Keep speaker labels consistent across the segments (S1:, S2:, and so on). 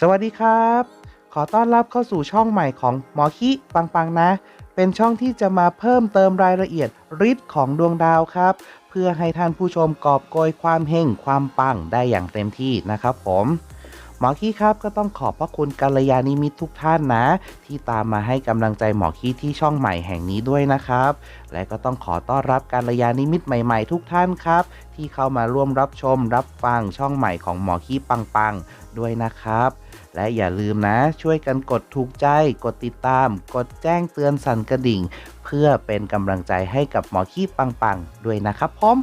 S1: สวัสดีครับ ขอต้อนรับเข้าสู่ช่องใหม่ของหมอคิปังปังนะ เป็นช่องที่จะมาเพิ่มเติมรายละเอียดฤทธิ์ของดวงดาวครับ เพื่อให้ท่านผู้ชมกอบโกยความเฮงความปังได้อย่างเต็มที่นะครับผม หมอคีครับก็ต้องขอบพระคุณกัลยาณิมิตทุกท่านนะ ที่ตามมาให้กำลังใจหมอคีที่ช่องใหม่แห่งนี้ด้วยนะครับ และก็ต้องขอต้อนรับกัลยาณิมิตใหม่ๆ ทุกท่านครับ ที่เข้ามาร่วมรับชมรับฟังช่องใหม่ของหมอคีปังปังๆด้วยนะครับและอย่าลืมนะ ช่วยกันกดถูกใจ กดติดตาม กดแจ้งเตือนสั่นกระดิ่ง เพื่อเป็นกำลังใจให้กับหมอคีปังปังๆ ด้วยนะครับผม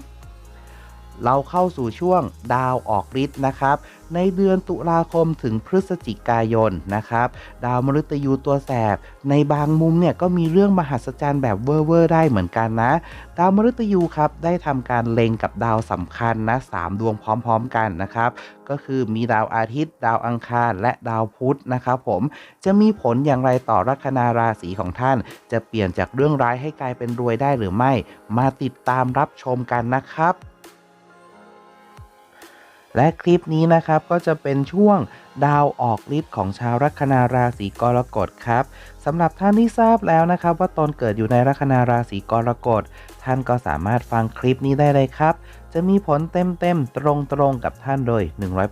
S1: เราเข้าสู่ช่วงดาวออกฤทธิ์นะครับ ในเดือนตุลาคมถึงพฤศจิกายนนะครับ ดาวมฤตยูตัวแสบ ในบางมุมเนี่ยก็มีเรื่องมหัศจรรย์แบบเวอร์เวอร์ได้เหมือนกันนะ ดาวมฤตยูครับได้ทำการเล็งกับดาวสำคัญนะสามดวงพร้อมๆกันนะครับ ก็คือมีดาวอาทิตย์ ดาวอังคาร และดาวพุธนะครับผมจะมีผลอย่างไรต่อลัคนาราศีของท่าน จะเปลี่ยนจากเรื่องร้ายให้กลายเป็นรวยได้หรือไม่ มาติดตามรับชมกันนะครับ และคลิปนี้นะครับก็จะเป็นช่วงดาวออกฤทธิ์ของชาวลัคนาราศีกรกฎครับสำหรับท่านที่ทราบแล้วนะครับว่าตนเกิดอยู่ในลัคนาราศีกรกฎท่านก็สามารถฟังคลิปนี้ได้เลยครับ จะมีผลเต็มๆตรงๆกับท่านโดย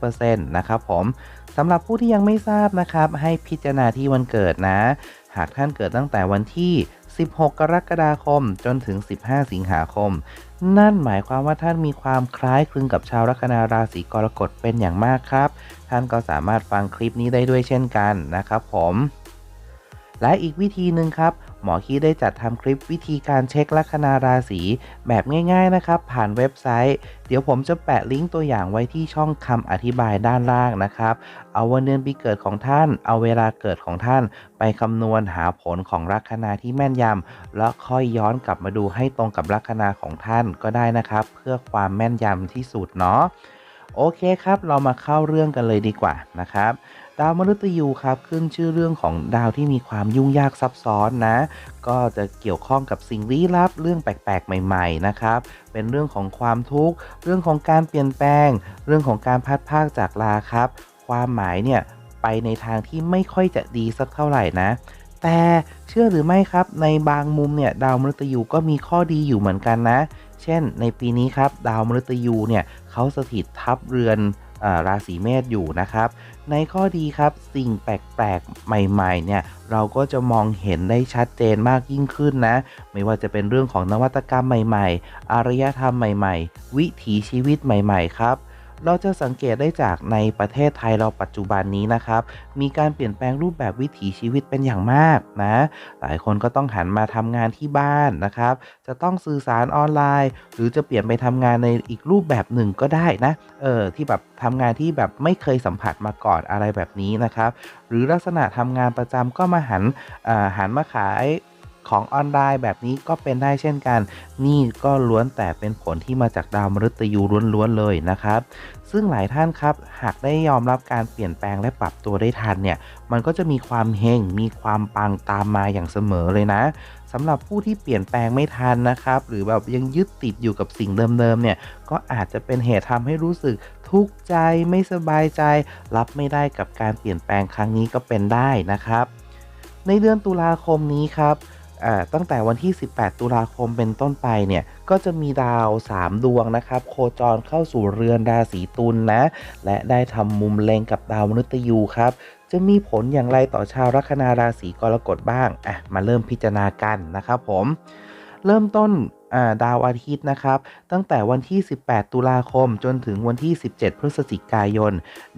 S1: 100%นะครับผมสำหรับผู้ที่ยังไม่ทราบนะครับ ให้พิจารณาที่วันเกิดนะ หากท่านเกิดตั้งแต่วันที่ 16 กรกฎาคมจนถึง 15 สิงหาคม นั่นหมายความว่าท่านมีความคล้ายคลึงกับชาวลัคนาราศีกรกฎเป็นอย่างมากครับ ท่านก็สามารถฟังคลิปนี้ได้ด้วยเช่นกันนะครับผม และอีกวิธีหนึ่งครับ หมอคีได้จัดทำคลิปวิธีการเช็คลัคนาราศีแบบง่าย ๆนะครับ ผ่านเว็บไซต์ เดี๋ยวผมจะแปะลิงก์ตัวอย่างไว้ที่ช่องคำอธิบายด้านล่างนะครับ เอาวันเดือนปีเกิดของท่าน เอาเวลาเกิดของท่าน ไปคำนวณหาผลของลัคนาที่แม่นยำแล้วค่อยย้อนกลับมาดูให้ตรงกับลัคนาของท่านก็ได้นะครับ เพื่อความแม่นยำที่สุดเนาะโอเคครับ เรามาเข้าเรื่องกันเลยดีกว่านะครับ ดาวมฤตยูครับขึ้นชื่อเรื่องของดาวที่มีความยุ่งยากซับซ้อนนะ ก็จะเกี่ยวข้องกับสิ่งลี้ลับ เรื่องแปลกๆ ใหม่ ๆ นะครับ เป็นเรื่องของความทุกข์ เรื่องของการเปลี่ยนแปลง เรื่องของการพัดพากจากลาครับ ความหมายเนี่ยไปในทางที่ไม่ค่อยจะดีสักเท่าไหร่นะ แต่เชื่อหรือไม่ครับในบางมุมเนี่ยดาวมฤตยูก็มีข้อดีอยู่เหมือนกันนะ เช่น ในปีนี้ครับดาวมฤตยูเนี่ยเขาสถิตทับเรือน ราศีเมษอยู่นะครับ ในข้อดีครับสิ่งแปลกๆใหม่ๆเนี่ยเราก็จะมองเห็นได้ชัดเจนมากยิ่งขึ้นนะ ไม่ว่าจะเป็นเรื่องของนวัตกรรมใหม่ ๆ อารยธรรมใหม่ ๆ วิถีชีวิตใหม่ ๆ ครับ เราจะสังเกตได้จากในประเทศไทยเราปัจจุบันนี้นะครับ มีการเปลี่ยนแปลงรูปแบบวิถีชีวิตเป็นอย่างมากนะ หลายคนก็ต้องหันมาทำงานที่บ้านนะครับ จะต้องสื่อสารออนไลน์ หรือจะเปลี่ยนไปทำงานในอีกรูปแบบหนึ่งก็ได้นะ เออที่แบบทำงานที่แบบไม่เคยสัมผัสมาก่อนอะไรแบบนี้นะครับ หรือลักษณะทำงานประจำก็มาหันอ่าหันมาขาย ของออนไลน์แบบนี้ก็เป็นได้เช่นกัน นี่ก็ล้วนแต่เป็นผลที่มาจากดาวมฤตยูล้วนๆเลยนะครับ ซึ่งหลายท่านครับ หากได้ยอมรับการเปลี่ยนแปลงและปรับตัวได้ทันเนี่ย มันก็จะมีความเฮงมีความปังตามมาอย่างเสมอเลยนะสำหรับผู้ที่เปลี่ยนแปลงไม่ทันนะครับ หรือแบบยังยึดติดอยู่กับสิ่งเดิมๆเนี่ย ก็อาจจะเป็นเหตุทำให้รู้สึกทุกข์ใจไม่สบายใจ รับไม่ได้กับการเปลี่ยนแปลงครั้งนี้ก็เป็นได้นะครับ ในเดือนตุลาคมนี้ครับ ตั้งแต่วันที่ 18 ตุลาคมเป็นต้นไปเนี่ยก็จะมีดาว 3 ดวงนะครับ โคจรเข้าสู่เรือนราศีตุลนะและได้ทำมุมเล็งกับดาวมฤตยูครับ จะมีผลอย่างไรต่อชาวลัคนาราศีกรกฎบ้างอะมาเริ่มพิจารณากันนะครับผม เริ่มต้น ดาวอาทิตย์นะครับ ตั้งแต่วันที่ 18 ตุลาคมจนถึงวันที่ 17 พฤศจิกายน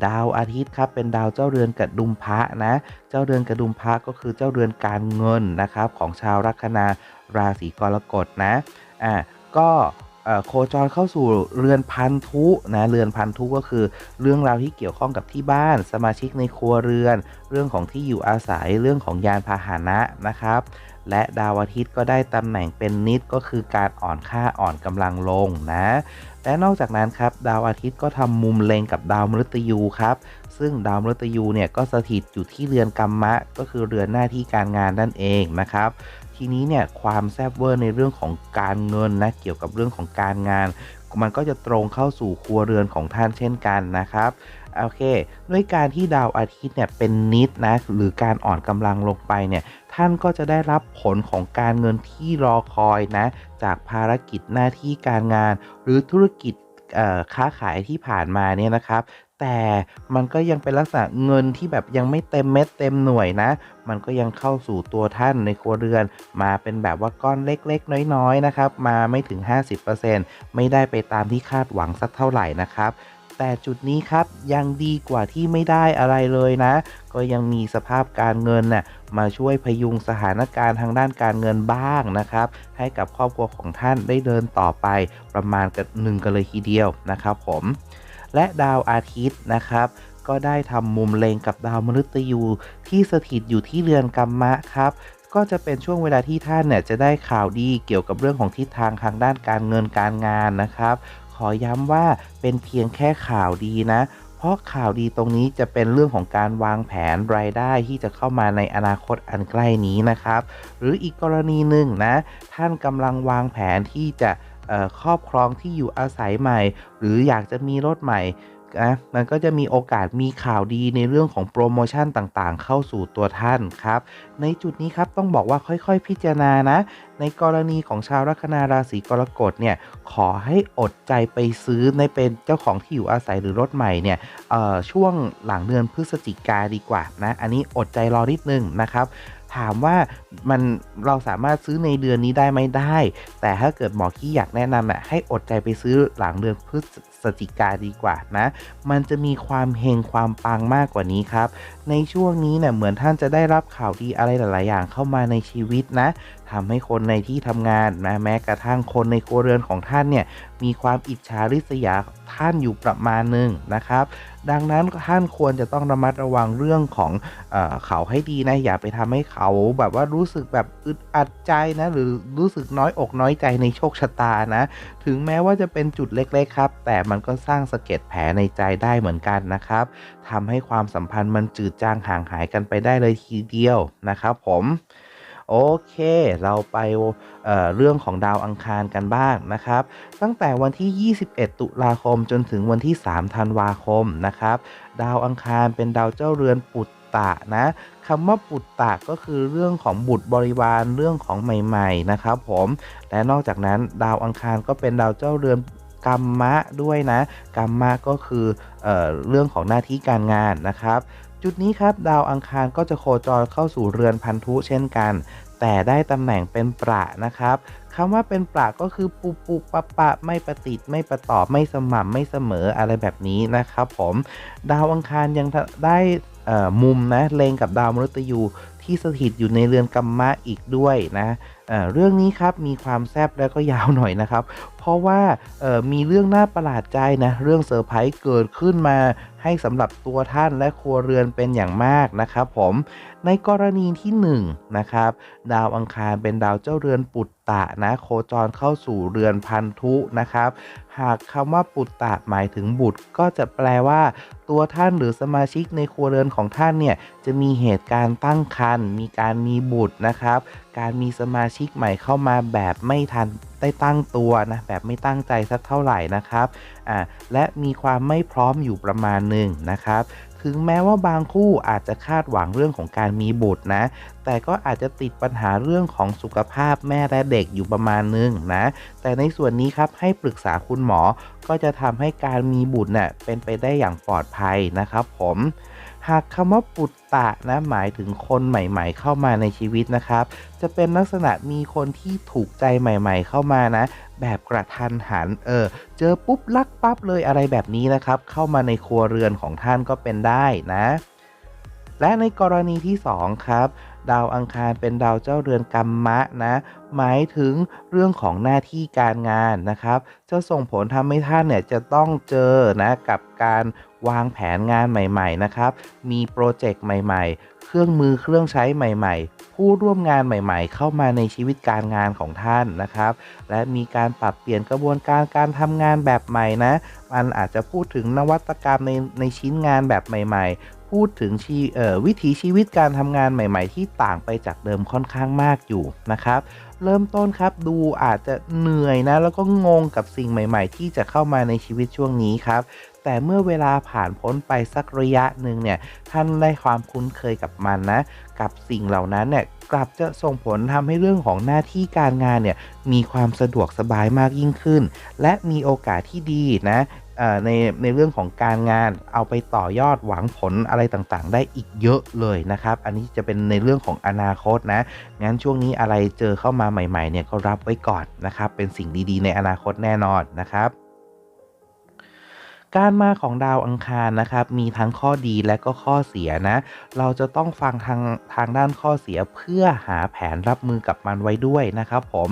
S1: ดาวอาทิตย์ครับเป็นดาวเจ้าเรือนกระดุมพระนะ เจ้าเรือนกระดุมพระก็คือเจ้าเรือนการเงินนะครับของชาวลัคนาราศีกรกฎนะอ่าก็โคจรเข้าสู่เรือนพันธุนะเรือนพันธุก็คือ เรื่องราวที่เกี่ยวข้องกับที่บ้าน สมาชิกในครัวเรือน เรื่องของที่อยู่อาศัยเรื่องของยานพาหนะนะครับ และดาวอาทิตย์ก็ได้ตำแหน่งเป็นนิดก็คือการอ่อนค่าอ่อนกำลังลงนะ และนอกจากนั้นครับดาวอาทิตย์ก็ทำมุมเลงกับดาวมฤตยูครับซึ่งดาวมฤตยูเนี่ยก็สถิตอยู่ที่เรือนกรรมะ ก็คือเรือนหน้าที่การงานนั่นเองนะครับทีนี้เนี่ยความแซบเวอร์ในเรื่องของการเงินนะเกี่ยวกับเรื่องของการงาน มันก็จะตรงเข้าสู่ครัวเรือนของท่านเช่นกันนะครับ โอเค ด้วยการที่ดาวอาทิตย์เนี่ยเป็นนิดนะหรือการอ่อนกำลังลงไปเนี่ยท่านก็จะได้รับผลของการเงินที่รอคอยนะ จากภารกิจหน้าที่การงาน หรือธุรกิจค้าขายที่ผ่านมาเนี่ยนะครับ แต่มันก็ยังเป็นลักษณะเงินที่แบบยังไม่เต็มเม็ดเต็มหน่วยนะ มันก็ยังเข้าสู่ตัวท่านในครัวเรือน มาเป็นแบบว่าก้อนเล็กๆ น้อยๆนะครับ มาไม่ถึง 50%ไม่ได้ไปตามที่คาดหวังสักเท่าไหร่นะครับ แต่จุดนี้ครับยังดีกว่าที่ไม่ได้อะไรเลยนะ ก็ยังมีสภาพการเงินน่ะมาช่วยพยุงสถานการณ์ทางด้านการเงินบ้างนะครับ ให้กับครอบครัวของท่านได้เดินต่อไปประมาณกันหนึ่งกันเลยทีเดียวนะครับผม และดาวอาทิตย์นะครับก็ได้ทำมุมเลงกับดาวมฤตยูที่สถิตอยู่ที่เรือนกัมมะครับ ก็จะเป็นช่วงเวลาที่ท่านเนี่ยจะได้ข่าวดีเกี่ยวกับเรื่องของทิศทางทางด้านการเงินการงานนะครับ ขอย้ำว่าเป็นเพียงแค่ข่าวดีนะ เพราะข่าวดีตรงนี้จะเป็นเรื่องของการวางแผนรายได้ที่จะเข้ามาในอนาคตอันใกล้นี้นะครับ หรืออีกกรณีหนึ่งนะ ท่านกำลังวางแผนที่จะครอบครองที่อยู่อาศัยใหม่ หรืออยากจะมีรถใหม่ นะมันก็จะมีโอกาสมีข่าวดีในเรื่องของโปรโมชั่นต่างๆ เข้าสู่ตัวท่านครับ ในจุดนี้ครับต้องบอกว่าค่อยๆ พิจารณานะ ในกรณีของชาวลัคนาราศีกรกฎเนี่ยขอให้อดใจไปซื้อในเป็นเจ้าของที่อยู่อาศัยหรือรถใหม่เนี่ยช่วงหลังเดือนพฤศจิกาดีกว่านะ อันนี้อดใจรอนิดนึงนะครับถามว่ามันเราสามารถซื้อในเดือนนี้ได้ไหมได้ แต่ถ้าเกิดหมอขี้อยากแนะนำอะให้อดใจไปซื้อหลังเดือนพฤศ จิกาดีกว่านะ มันจะมีความเฮงความปังมากกว่านี้ครับ ในช่วงนี้เนี่ยเหมือนท่านจะได้รับข่าวดีอะไรหลาย ๆ อย่างเข้ามาในชีวิตนะทำให้คนในที่ทำงานนะแม้กระทั่งคนในครัวเรือนของท่านเนี่ยมีความอิจฉาริษยาท่านอยู่ประมาณหนึ่งนะครับ ดังนั้นท่านควรจะต้องระมัดระวังเรื่องของเอเขาให้ดีนะอย่าไปทำให้เขาแบบว่ารู้สึกแบบอึดอัดใจนะหรือรู้สึกน้อยอกน้อยใจในโชคชะตานะ ถึงแม้ว่าจะเป็นจุดเล็กๆครับ แต่มันก็สร้างสะเก็ดแผลในใจได้เหมือนกันนะครับทำให้ความสัมพันธ์มันจืดจางห่างหายกันไปได้เลยทีเดียวนะครับผมโอเค เราไปเเรื่องของดาวอังคารกันบ้างนะครับ ตั้งแต่วันที่ 21 ตุลาคมจนถึงวันที่ 3 ธันวาคมนะครับ ดาวอังคารเป็นดาวเจ้าเรือนปุต ตะนะคำว่าปุตตะก็คือเรื่องของบุตรบริวารเรื่องของใหม่ ๆ นะครับผมและนอกจากนั้นดาวอังคารก็เป็นดาวเจ้าเรือนกรรมะด้วยนะกรรมะก็คือเออเรื่องของหน้าที่การงานนะครับ จุดนี้ครับดาวอังคารก็จะโคจรเข้าสู่เรือนพันธุเช่นกัน แต่ได้ตำแหน่งเป็นประนะครับคำว่าเป็นประก็คือปุปุปะปะไม่ประติดไม่ประตอบไม่สม่ำไม่เสมออะไรแบบนี้นะครับผม ดาวอังคารยังได้ มุมนะเลงกับดาวมฤตยูที่สถิตอยู่ในเรือนกัมมะอีกด้วยนะเเรื่องนี้ครับมีความแซบแล้วก็ยาวหน่อยนะครับ เพราะว่ามีเรื่องน่าประหลาดใจนะเรื่องเซอร์ไพรส์เกิดขึ้นมาให้สำหรับตัวท่านและครัวเรือนเป็นอย่างมากนะครับผม ในกรณีที่1นงนะครับ ดาวอังคารเป็นดาวเจ้าเรือนปุตตะนะโคจรเข้าสู่เรือนพันธุนะครับ หากคำว่าปุตตะหมายถึงบุตร ก็จะแปลว่า ตัวท่านหรือสมาชิกในครัวเรือนของท่านเนี่ยจะมีเหตุการณ์ตั้งครรภ์มีการมีบุตรนะครับ การมีสมาชิกใหม่เข้ามาแบบไม่ทันได้ตั้งตัวนะแบบไม่ตั้งใจสักเท่าไหร่นะครับอ่าและมีความไม่พร้อมอยู่ประมาณหนึ่งนะครับ ถึงแม้ว่าบางคู่อาจจะคาดหวังเรื่องของการมีบุตรนะ แต่ก็อาจจะติดปัญหาเรื่องของสุขภาพแม่และเด็กอยู่ประมาณนึงนะ แต่ในส่วนนี้ครับให้ปรึกษาคุณหมอ ก็จะทำให้การมีบุตรเน่ะเป็นไปได้อย่างปลอดภัยนะครับผม หากคำว่าปุตตะนะหมายถึงคนใหม่ ๆ เข้ามาในชีวิตนะครับ จะเป็นลักษณะมีคนที่ถูกใจใหม่ ๆ เข้ามานะ แบบกระทันหันเออ เจอปุ๊บลักปั๊บเลยอะไรแบบนี้นะครับ เข้ามาในครัวเรือนของท่านก็เป็นได้นะ และในกรณีที่ 2 ครับ ดาวอังคารเป็นดาวเจ้าเรือนกรรมะนะ หมายถึงเรื่องของหน้าที่การงานนะครับ จะส่งผลทำให้ท่านเนี่ยจะต้องเจอนะกับการวางแผนงานใหม่ ๆ นะครับ มีโปรเจกต์ใหม่ ๆ เครื่องมือเครื่องใช้ใหม่ ๆ ผู้ร่วมงานใหม่ ๆ เข้ามาในชีวิตการงานของท่านนะครับ และมีการปรับเปลี่ยนกระบวนการการทำงานแบบใหม่นะ มันอาจจะพูดถึงนวัตกรรมในในชิ้นงานแบบใหม่ ๆ พูดถึงชีวิถีชีวิตการทำงานใหม่ ๆ ที่ต่างไปจากเดิมค่อนข้างมากอยู่นะครับ เริ่มต้นครับดูอาจจะเหนื่อยนะ แล้วก็งงกับสิ่งใหม่ ๆ ที่จะเข้ามาในชีวิตช่วงนี้ครับแต่เมื่อเวลาผ่านพ้นไปสักระยะหนึ่งเนี่ยท่านได้ความคุ้นเคยกับมันนะ กับสิ่งเหล่านั้นเนี่ยกลับจะส่งผลทำให้เรื่องของหน้าที่การงานเนี่ยมีความสะดวกสบายมากยิ่งขึ้น และมีโอกาสที่ดีนะ ในในเรื่องของการงานเอาไปต่อยอดหวังผลอะไรต่างๆ ได้อีกเยอะเลยนะครับ อันนี้จะเป็นในเรื่องของอนาคตนะ งั้นช่วงนี้อะไรเจอเข้ามาใหม่ๆเนี่ยก็รับไว้ก่อนนะครับ เป็นสิ่งดีๆ ในอนาคตแน่นอนนะครับ การมาของดาวอังคารนะครับมีทั้งข้อดีและก็ข้อเสียนะ เราจะต้องฟังทางทางด้านข้อเสียเพื่อหาแผนรับมือกับมันไว้ด้วยนะครับผม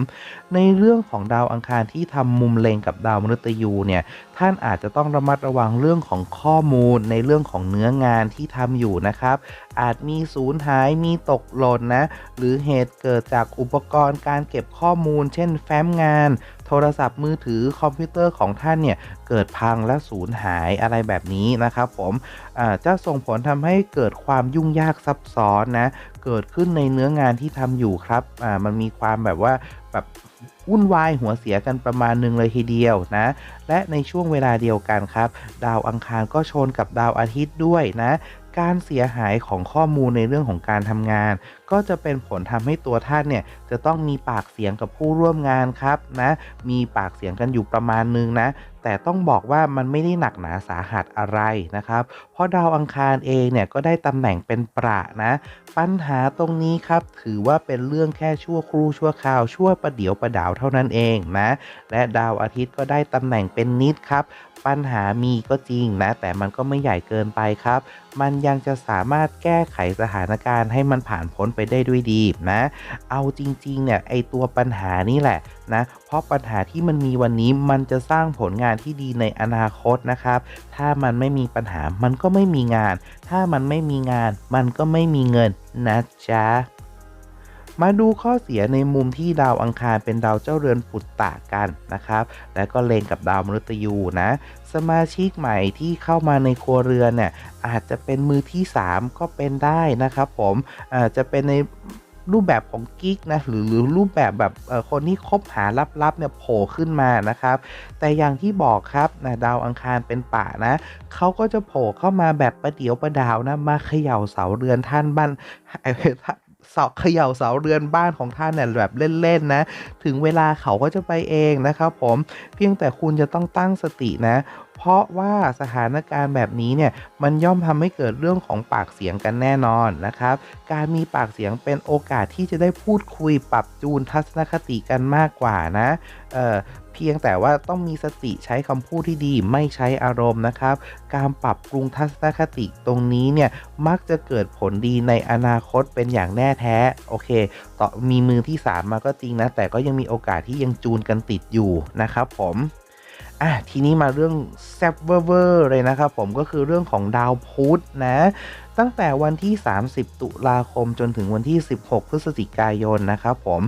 S1: ในเรื่องของดาวอังคารที่ทำมุมเลงกับดาวมฤตยูเนี่ยท่านอาจจะต้องระมัดระวังเรื่องของข้อมูลในเรื่องของเนื้องานที่ทำอยู่นะครับ อาจมีสูญหายมีตกหล่นนะ หรือเหตุเกิดจากอุปกรณ์การเก็บข้อมูล เช่น แฟ้มงาน โทรศัพท์มือถือคอมพิวเตอร์ของท่านเนี่ยเกิดพังและสูญหายอะไรแบบนี้นะครับผมจะส่งผลทำให้เกิดความยุ่งยากซับซ้อนนะเกิดขึ้นในเนื้องานที่ทำอยู่ครับมันมีความแบบว่าแบบวุ่นวายหัวเสียกันประมาณหนึ่งเลยทีเดียวนะ และในช่วงเวลาเดียวกันครับ ดาวอังคารก็ชนกับดาวอาทิตย์ด้วยนะ การเสียหายของข้อมูลในเรื่องของการทำงาน ก็จะเป็นผลทำให้ตัวท่านเนี่ยจะต้องมีปากเสียงกับผู้ร่วมงานครับนะ มีปากเสียงกันอยู่ประมาณนึงนะ แต่ต้องบอกว่ามันไม่ได้หนักหนาสาหัสอะไรนะครับ เพราะดาวอังคารเองเนี่ยก็ได้ตำแหน่งเป็นประนะ ปัญหาตรงนี้ครับ ถือว่าเป็นเรื่องแค่ชั่วครู่ชั่วคราวชั่วประเดี๋ยวประดาวเท่านั้นเองนะ และดาวอาทิตย์ก็ได้ตำแหน่งเป็นนิดครับ ปัญหามีก็จริงนะ แต่มันก็ไม่ใหญ่เกินไปครับ มันยังจะสามารถแก้ไขสถานการณ์ให้มันผ่านพ้นไปได้ด้วยดีนะ เอาจริงๆเนี่ยไอตัวปัญหานี่แหละนะ เพราะปัญหาที่มันมีวันนี้มันจะสร้างผลงานที่ดีในอนาคตนะครับ ถ้ามันไม่มีปัญหามันก็ไม่มีงาน ถ้ามันไม่มีงานมันก็ไม่มีเงินนะจ๊ะ มาดูข้อเสียในมุมที่ดาวอังคารเป็นดาวเจ้าเรือนปุตตะกันนะครับ และก็เลงกับดาวมฤตยูนะ สมาชิกใหม่ที่เข้ามาในครัวเรือนเนี่ยอาจจะเป็นมือที่ 3 ก็เป็นได้นะครับผมอาจจะเป็นในรูปแบบของกิ๊กนะหรือหรือรูปแบบแบบคนที่คบหาลับๆเนี่ยโผล่ขึ้นมานะครับ แต่อย่างที่บอกครับนะดาวอังคารเป็นป่านะเขาก็จะโผล่เข้ามาแบบประเดียวประดาวนะมาเขย่าเสาเรือนท่านบ้าน เสาเขย่าเสาเรือนบ้านของท่านเนี่ยแบบเล่นๆนะ ถึงเวลาเขาก็จะไปเองนะครับผมเพียงแต่คุณจะต้องตั้งสตินะเพราะว่าสถานการณ์แบบนี้เนี่ยมันย่อมทำให้เกิดเรื่องของปากเสียงกันแน่นอนนะครับ การมีปากเสียงเป็นโอกาสที่จะได้พูดคุยปรับจูนทัศนคติกันมากกว่านะเออ พียงแต่ว่าต้องมีสติใช้คำพูดที่ดีไม่ใช้อารมณ์นะครับ การปรับปรุงทัศนคติตรงนี้เนี่ยมักจะเกิดผลดีในอนาคตเป็นอย่างแน่แท้ โอเค ต่อมีมือที่ 3 มาก็จริงนะ แต่ก็ยังมีโอกาสที่ยังจูนกันติดอยู่นะครับผมอะทีนี้มาเรื่องแซบเวอร์เลยนะครับผมก็คือเรื่องของดาวพุธนะ ตั้งแต่วันที่ 30 ตุลาคมจนถึงวันที่ 16 พฤศจิกายนนะครับผม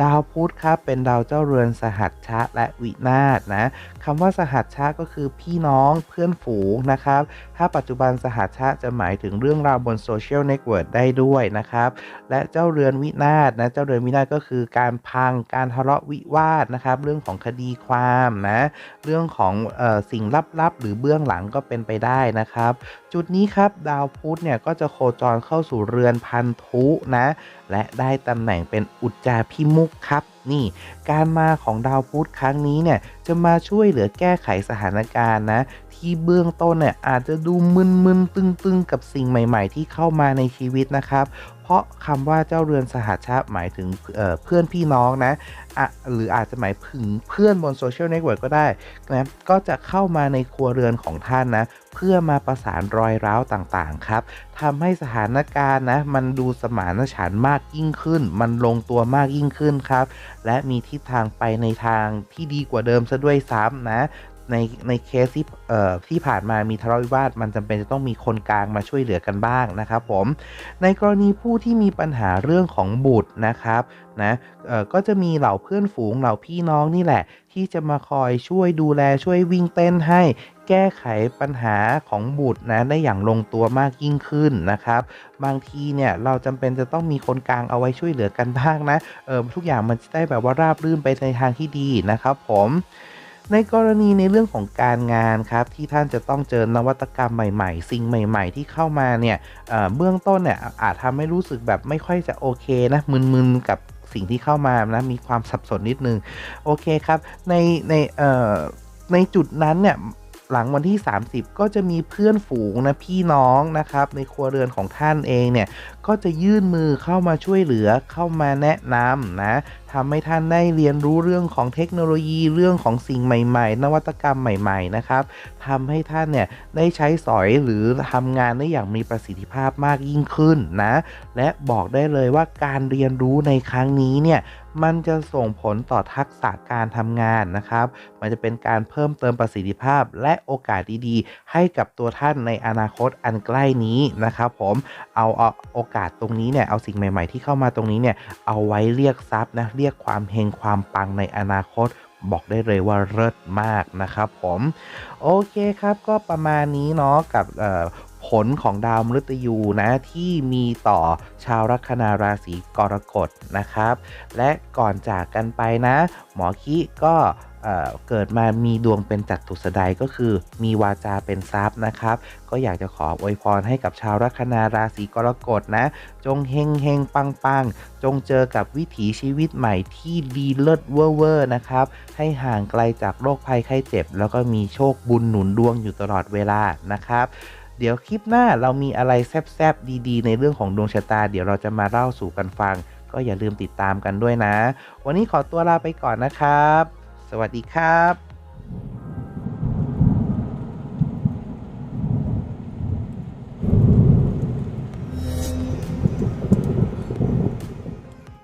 S1: ดาวพุธครับเป็นดาวเจ้าเรือนสหัชชะและวินาศนะคำว่าสหัชชะก็คือพี่น้องเพื่อนฝูงนะครับ ถ้าปัจจุบันสหัชชะจะหมายถึงเรื่องราวบนโซเชียลเน็ตเวิร์ดได้ด้วยนะครับ และเจ้าเรือนวินาศนะเจ้าเรือนวินาศก็คือการพังการทะเลาะวิวาทนะครับ เรื่องของคดีความนะเรื่องของออสิ่งลับๆ หรือเบื้องหลังก็เป็นไปได้นะครับ จุดนี้ครับดาวพุธเนี่ยก็จะโคจรเข้าสู่เรือนพันธุนะ และได้ตำแหน่งเป็นอุจจาพิมุขครับนี่การมาของดาวพุธครั้งนี้เนี่ยจะมาช่วยเหลือแก้ไขสถานการณ์นะที่เบื้องต้นเนี่ยอาจจะดูมึนๆตึงๆ กับสิ่งใหม่ ๆ ที่เข้ามาในชีวิตนะครับ เพราะคำว่าเจ้าเรือนสหัชชะหมายถึงเเพื่อนพี่น้องนะะหรืออาจจะหมายถึงเพื่อนบนโซเชียลเน็ตเวิร์กก็ได้นะก็จะเข้ามาในครัวเรือนของท่านนะ เพื่อมาประสานรอยร้าวต่างๆครับทำให้สถานการณ์นะมันดูสมานฉันท์มากยิ่งขึ้น มันลงตัวมากยิ่งขึ้นครับ และมีทิศทางไปในทางที่ดีกว่าเดิมซะด้วยซ้ำนะ ในในเคสที่เอ่อที่ผ่านมามีทะเลาะวิวาทมันจำเป็นจะต้องมีคนกลางมาช่วยเหลือกันบ้างนะครับผมในกรณีผู้ที่มีปัญหาเรื่องของบุตรนะครับนะเอ่อก็จะมีเหล่าเพื่อนฝูงเหล่าพี่น้องนี่แหละ ที่จะมาคอยช่วยดูแลช่วยวิ่งเต้นให้แก้ไขปัญหาของบุตรนะได้อย่างลงตัวมากยิ่งขึ้นนะครับ บางทีเนี่ยเราจำเป็นจะต้องมีคนกลางเอาไว้ช่วยเหลือกันบ้างนะเออทุกอย่างมันจะได้แบบว่าราบรื่นไปในทางที่ดีนะครับผม ในกรณีในเรื่องของการงานครับที่ท่านจะต้องเจอนวัตกรรมใหม่ๆ สิ่งใหม่ ๆ ที่เข้ามาเนี่ยเบื้องต้นเนี่ยอาจทำให้รู้สึกแบบไม่ค่อยจะโอเคนะมึนๆกับสิ่งที่เข้ามานะมีความสับสนนิดนึงโอเคครับในในในจุดนั้นเนี่ย หลังวันที่ 30 ก็จะมีเพื่อนฝูงนะพี่น้องนะครับ ในครัวเรือนของท่านเองเนี่ยก็จะยื่นมือเข้ามาช่วยเหลือเข้ามาแนะนำนะทำให้ท่านได้เรียนรู้เรื่องของเทคโนโลยีเรื่องของสิ่งใหม่ ๆ นวัตกรรมใหม่ ๆ นะครับทำให้ท่านเนี่ยได้ใช้สอยหรือทำงานได้อย่างมีประสิทธิภาพมากยิ่งขึ้นนะ และบอกได้เลยว่าการเรียนรู้ในครั้งนี้เนี่ย มันจะส่งผลต่อทักษะการทำงานนะครับ มันจะเป็นการเพิ่มเติมประสิทธิภาพ และโอกาสดีๆ ให้กับตัวท่านในอนาคตอันใกล้นี้นะครับผมเอาเอาโอกาสตรงนี้เนี่ยเอาสิ่งใหม่ ๆ ที่เข้ามาตรงนี้เนี่ยเอาไว้เรียกทรัพย์นะเรียกความเฮงความปังในอนาคตบอกได้เลยว่าเลิศมากนะครับผม โอเคครับก็ประมาณนี้เนาะกับเอ่อ ผลของดาวมฤตยูนะที่มีต่อชาวลัคนาราศีกรกฎนะครับ และก่อนจากกันไปนะ หมอคิก็เอ่อเกิดมามีดวงเป็นจัตุสดายก็คือมีวาจาเป็นทรัพย์นะครับ ก็อยากจะขออวยพรให้กับชาวลัคนาราศีกรกฎนะ จงเฮงเฮงปังปังจงเจอกับวิถีชีวิตใหม่ที่ดีเลิศเวอร์เวอร์นะครับ ให้ห่างไกลจากโรคภัยไข้เจ็บ แล้วก็มีโชคบุญหนุนดวงอยู่ตลอดเวลานะครับ เดี๋ยวคลิปหน้าเรามีอะไรแซบๆดีๆ ในเรื่องของดวงชะตา เดี๋ยวเราจะมาเล่าสู่กันฟัง ก็อย่าลืมติดตามกันด้วยนะ วันนี้ขอตัวลาไปก่อนนะครับ สวัสดีครับ